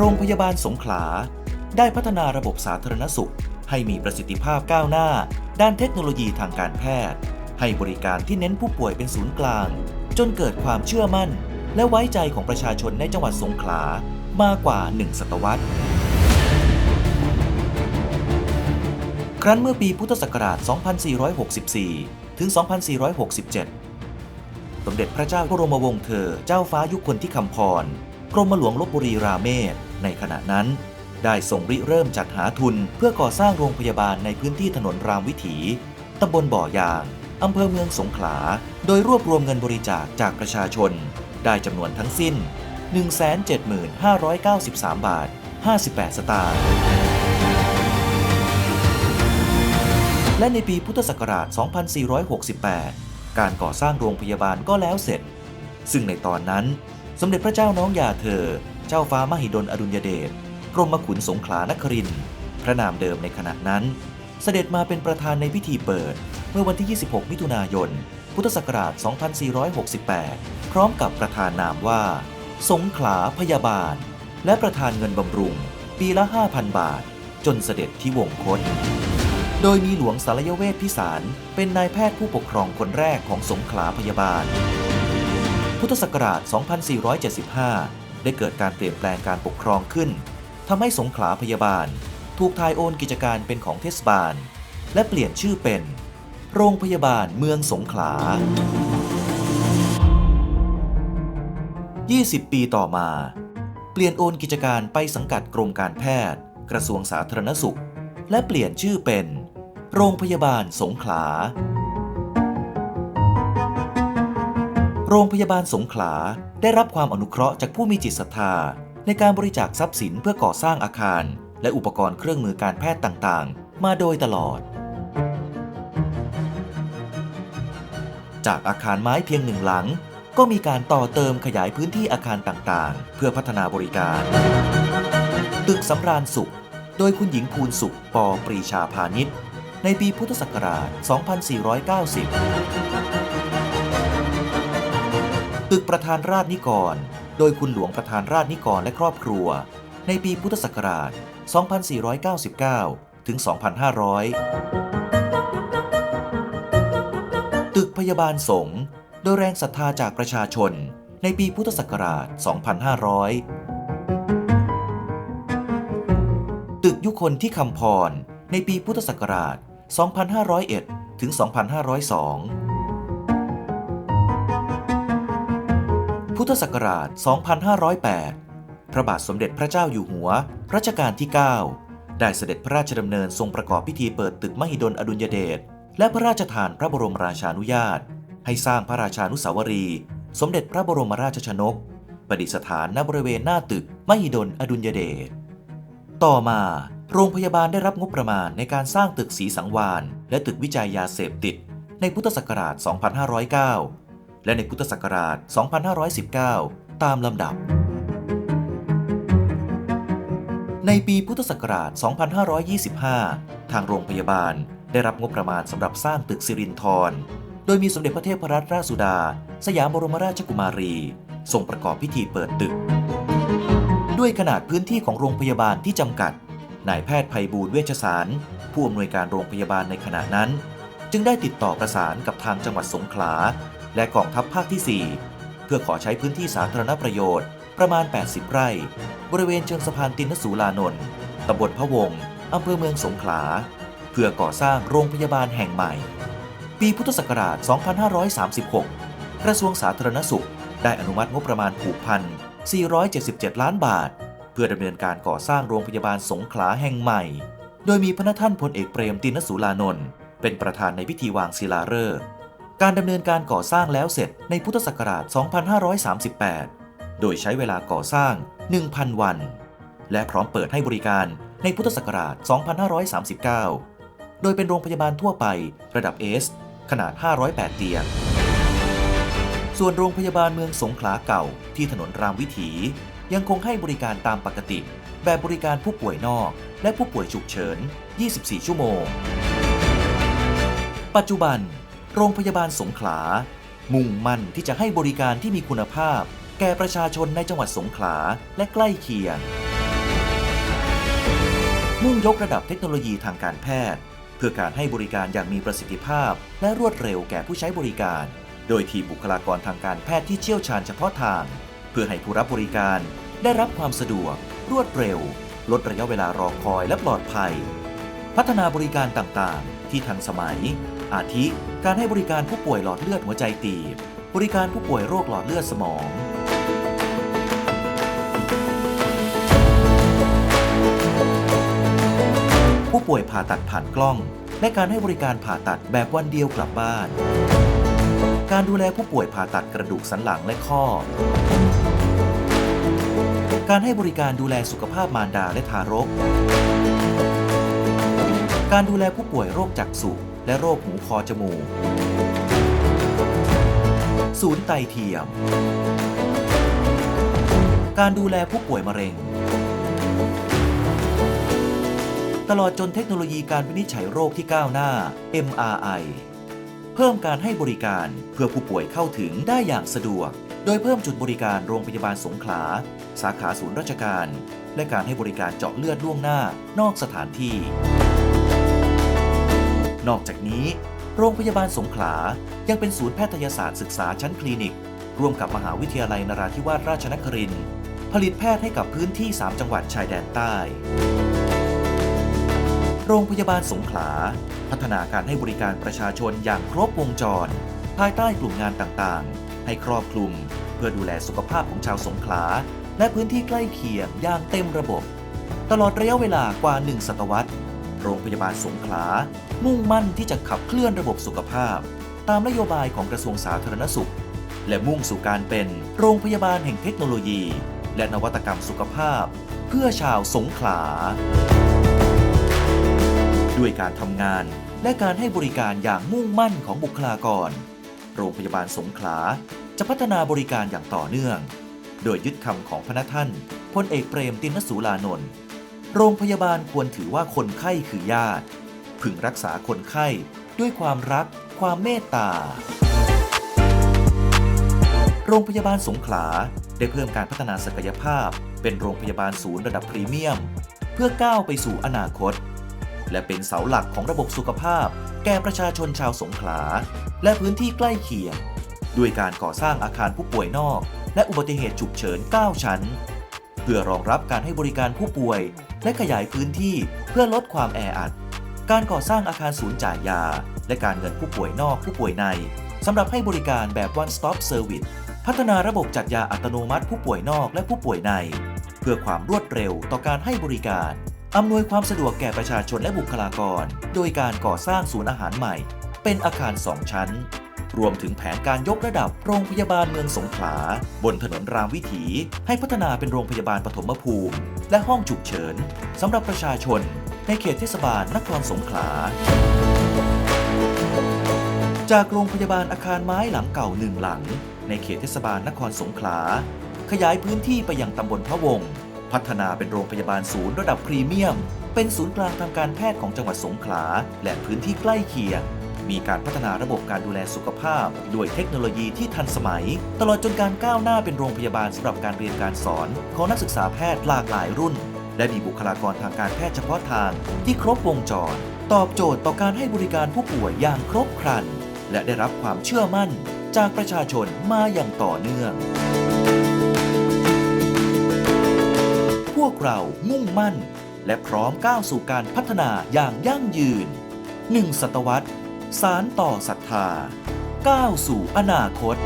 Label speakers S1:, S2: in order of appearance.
S1: โรงพยาบาลสงขลา ได้พัฒนาระบบสาธารณสุข ให้มีประสิทธิภาพก้าวหน้า ด้านเทคโนโลยีทางการแพทย์ ให้บริการที่เน้นผู้ป่วยเป็นศูนย์กลาง จนเกิดความเชื่อมั่น และไว้ใจของประชาชนในจังหวัดสงขลามากกว่า 1 ศตวรรษ ครั้นเมื่อปีพุทธศักราช 2464 ถึง 2467 สมเด็จพระเจ้าบรมวงศ์เธอเจ้าฟ้ายุคนที่คำพร รมหลวงลบบุรีราเมศในขณะนั้น ได้ส่งริเริ่มจัดหาทุนเพื่อก่อสร้างโรงพยาบาลในพื้นที่ถนนรามวิถีตำบลบ่อยางอำเภอเมืองสงขลา โดยรวบรวมเงินบริจาคจากประชาชน ได้จำนวนทั้งสิ้น 17593 บาท 58 สตางค์ และในปีพุทธศักราช 2468 การก่อสร้างโรงพยาบาลก็แล้วเสร็จ ซึ่งในตอนนั้น สมเด็จพระเจ้าน้องยาเธอ เจ้าฟ้ามหิดลอดุลยเดชกรมขุนสงขลานครินทร์พระนามเดิมในขณะนั้น เสด็จมาเป็นประธานในพิธีเปิด เมื่อวันที่ 26 มิถุนายน พุทธศักราช 2468 พร้อมกับประธานนามว่า สงขลาพยาบาล และประธานเงินบำรุง ปีละ 5,000 บาท จนเสด็จที่วงคต โดยมีหลวงสารยเวทพิสารเป็นนายแพทย์ผู้ปกครองคนแรกของสงขลาพยาบาล พุทธศักราช 2475 ได้เกิดการเปลี่ยนแปลงการปกครองขึ้น ทำให้สงขลาพยาบาล ถูกทายโอนกิจการเป็นของเทศบาล และเปลี่ยนชื่อเป็น โรงพยาบาลเมืองสงขลา 20 ปีต่อมา เปลี่ยนโอนกิจการไปสังกัดกรมการแพทย์ กระทรวงสาธารณสุข และเปลี่ยนชื่อเป็น โรงพยาบาลสงขลา โรงพยาบาลสงขลาได้รับความอนุเคราะห์จากผู้มีจิตศรัทธา ในการบริจาคทรัพย์สินเพื่อก่อสร้างอาคาร และอุปกรณ์เครื่องมือการแพทย์ต่างๆ มาโดยตลอด จากอาคารไม้เพียงหนึ่งหลัง ก็มีการต่อเติมขยายพื้นที่อาคารต่างๆ เพื่อพัฒนาบริการ ตึกสำราญสุข โดยคุณหญิงภูลสุข ปอปรีชาพาณิชย์ ในปีพุทธศักราช 2490 ตึกประธานราชนิกร โดยคุณหลวงประธานราชนิกรและครอบครัว ในปีพุทธศักราช 2499 ถึง 2500 ตึกพยาบาลสงฆ์โดยแรงศรัทธาจากประชาชน ในปีพุทธศักราช 2500 ตึกยุคนที่คำพร ในปีพุทธศักราช 2501 ถึง 2502 พุทธศักราช 2508 พระบาทสมเด็จพระเจ้าอยู่หัว รัชกาลที่ 9 ได้เสด็จพระราชดำเนินทรงประกอบพิธีเปิดตึกมหิดลอดุลยเดช และพระราชทานพระบรมราชานุญาต ให้สร้างพระราชานุสาวรี สมเด็จพระบรมราชชนก ประดิษฐานณบริเวณหน้าตึกมหิดลอดุลยเดช ต่อมาโรงพยาบาลได้รับงบประมาณในการสร้างตึกสีสังวานและตึกวิจัยยาเสพติด ในพุทธศักราช 2509 และในพุทธศักราช 2519 ตามลำดับ ในปีพุทธศักราช 2525 ทางโรงพยาบาลได้รับงบประมาณสำหรับสร้างตึกสิรินธรโดยมีสมเด็จพระเทพรัตนราชสุดา สยามบรมราชกุมารีทรงประกอบพิธีเปิดตึก ด้วยขนาดพื้นที่ของโรงพยาบาลที่จำกัดนายแพทย์ภัยบูลย์เวชสาร ผู้อำนวยการโรงพยาบาลในขณะนั้น จึงได้ติดต่อประสานกับทางจังหวัดสงขลา และกองทัพภาคที่ 4 เพื่อขอใช้พื้นที่สาธารณประโยชน์ ประมาณ 80 ไร่ บริเวณเชิงสะพานตินสูลานนท์ตำบลพะวงอำเภอเมืองสงขลา เพื่อก่อสร้างโรงพยาบาลแห่งใหม่ ปีพุทธศักราช 2536 กระทรวงสาธารณสุข ได้อนุมัติงบประมาณผูกพัน 477 ล้านบาท เพื่อดำเนินการก่อสร้างโรงพยาบาลสงขลาแห่งใหม่ โดยมีพระท่านพลเอกเปรมตินสูลานนท์ เป็นประธานในพิธีวางศิลาฤกษ์การดำเนินการก่อสร้างแล้วเสร็จในพุทธศักราช 2538 โดยใช้เวลาก่อสร้าง 1,000 วัน และพร้อมเปิดให้บริการในพุทธศักราช 2539 โดยเป็นโรงพยาบาลทั่วไประดับ S ขนาด 508 เตียง ส่วนโรงพยาบาลเมืองสงขลาเก่าที่ถนนรามวิถี ยังคงให้บริการตามปกติ แบบบริการผู้ป่วยนอก และผู้ป่วยฉุกเฉิน 24 ชั่วโมง ปัจจุบัน โรงพยาบาลสงขลา มุ่งมั่นที่จะให้บริการที่มีคุณภาพ แก่ประชาชนในจังหวัดสงขลาและใกล้เคียง มุ่งยกระดับเทคโนโลยีทางการแพทย์ เพื่อการให้บริการอย่างมีประสิทธิภาพ และรวดเร็วแก่ผู้ใช้บริการ โดยทีมบุคลากรทางการแพทย์ที่เชี่ยวชาญเฉพาะทาง เพื่อให้ผู้รับบริการได้รับความสะดวก รวดเร็ว ลดระยะเวลารอคอยและปลอดภัย พัฒนาบริการต่างๆ ที่ทันสมัย อาทิ การให้บริการผู้ป่วยหลอดเลือดหัวใจตีบ บริการผู้ป่วยโรคหลอดเลือดสมอง ผู้ป่วยผ่าตัดผ่านกล้อง และการให้บริการผ่าตัดแบบวันเดียวกลับบ้าน การดูแลผู้ป่วยผ่าตัดกระดูกสันหลังและข้อ การให้บริการดูแลสุขภาพมารดาและทารกการดูแลผู้ป่วยโรคจักษุ และโรคหูคอจมูก ศูนย์ไตเทียม การดูแลผู้ป่วยมะเร็ง ตลอดจนเทคโนโลยีการวินิจฉัยโรคที่ก้าวหน้า MRI เพิ่มการให้บริการเพื่อผู้ป่วยเข้าถึงได้อย่างสะดวก โดยเพิ่มจุดบริการโรงพยาบาลสงขลา สาขาศูนย์ราชการ และการให้บริการเจาะเลือดล่วงหน้านอกสถานที่ นอกจากนี้ โรงพยาบาลสงขลายังเป็นศูนย์แพทยศาสตร์ศึกษาชั้นคลินิก ร่วมกับมหาวิทยาลัยนราธิวาสราชนครินทร์ผลิตแพทย์ให้กับพื้นที่ 3 จังหวัดชายแดนใต้ โรงพยาบาลสงขลา พัฒนาการให้บริการประชาชนอย่างครบวงจร ภายใต้กลุ่มงานต่างๆ ให้ครอบคลุม เพื่อดูแลสุขภาพของชาวสงขลา และพื้นที่ใกล้เคียงอย่างเต็มระบบ ตลอดระยะเวลากว่า 1 ศตวรรษ โรงพยาบาลสงขลา มุ่งมั่นที่จะขับเคลื่อนระบบสุขภาพ ตามนโยบายของกระทรวงสาธารณสุข และมุ่งสู่การเป็นโรงพยาบาลแห่งเทคโนโลยี และนวัตกรรมสุขภาพ เพื่อชาวสงขลา ด้วยการทำงานและการให้บริการอย่างมุ่งมั่นของบุคลากร โรงพยาบาลสงขลาจะพัฒนาบริการอย่างต่อเนื่อง โดยยึดคำของพระท่านพลเอกเปรมตินสูลานนท์ โรงพยาบาลควรถือว่าคนไข้คือญาติ พึงรักษาคนไข้ด้วยความรัก ความเมตตา โรงพยาบาลสงขลาได้เพิ่มการพัฒนาศักยภาพ เป็นโรงพยาบาลศูนย์ระดับพรีเมียม เพื่อก้าวไปสู่อนาคต และเป็นเสาหลักของระบบสุขภาพ แก่ประชาชนชาวสงขลา และพื้นที่ใกล้เคียง ด้วยการก่อสร้างอาคารผู้ป่วยนอก และอุบัติเหตุฉุกเฉิน 9 ชั้น พื่อรองรับการให้บริการผู้ป่วย และขยายพื้นที่เพื่อลดความแออัด การก่อสร้างอาคารศูนย์จ่ายยา และการเงินผู้ป่วยนอกผู้ป่วยในสำหรับให้บริการแบบ one stop service พัฒนาระบบจัดยาอัตโนมัติผู้ป่วยนอกและผู้ป่วยใน เพื่อความรวดเร็วต่อการให้บริการอำนวยความสะดวกแก่ประชาชนและบุคลากร โดยการก่อสร้างศูนย์อาหารใหม่ เป็นอาคาร 2 ชั้น รวมถึงแผนการยกระดับโรงพยาบาลเมืองสงขลา บนถนนรามวิถี ให้พัฒนาเป็นโรงพยาบาลปฐมภูมิ และห้องฉุกเฉินสำหรับประชาชน ในเขตเทศบาลนครสงขลา จากโรงพยาบาลอาคารไม้หลังเก่าหนึ่งหลัง ในเขตเทศบาลนครสงขลา ขยายพื้นที่ไปยังตำบลพะวงพัฒนาเป็นโรงพยาบาลศูนย์ระดับพรีเมียม เป็นศูนย์กลางทางการแพทย์ของจังหวัดสงขลา และพื้นที่ใกล้เคียง มีการพัฒนาระบบการดูแลสุขภาพ ด้วยเทคโนโลยีที่ทันสมัย ตลอดจนการก้าวหน้าเป็นโรงพยาบาลสำหรับการเรียนการสอน ของนักศึกษาแพทย์หลากหลายรุ่น และมีบุคลากรทางการแพทย์เฉพาะทางที่ครบวงจร ตอบโจทย์ต่อการให้บริการผู้ป่วยอย่างครบครัน และได้รับความเชื่อมั่น จากประชาชนมาอย่างต่อเนื่อง พวกเรามุ่งมั่น และพร้อมก้าวสู่การพัฒนาอย่างยั่งยืน 1 ศตวรรษ สารต่อศรัทธาก้าวสู่อนาคต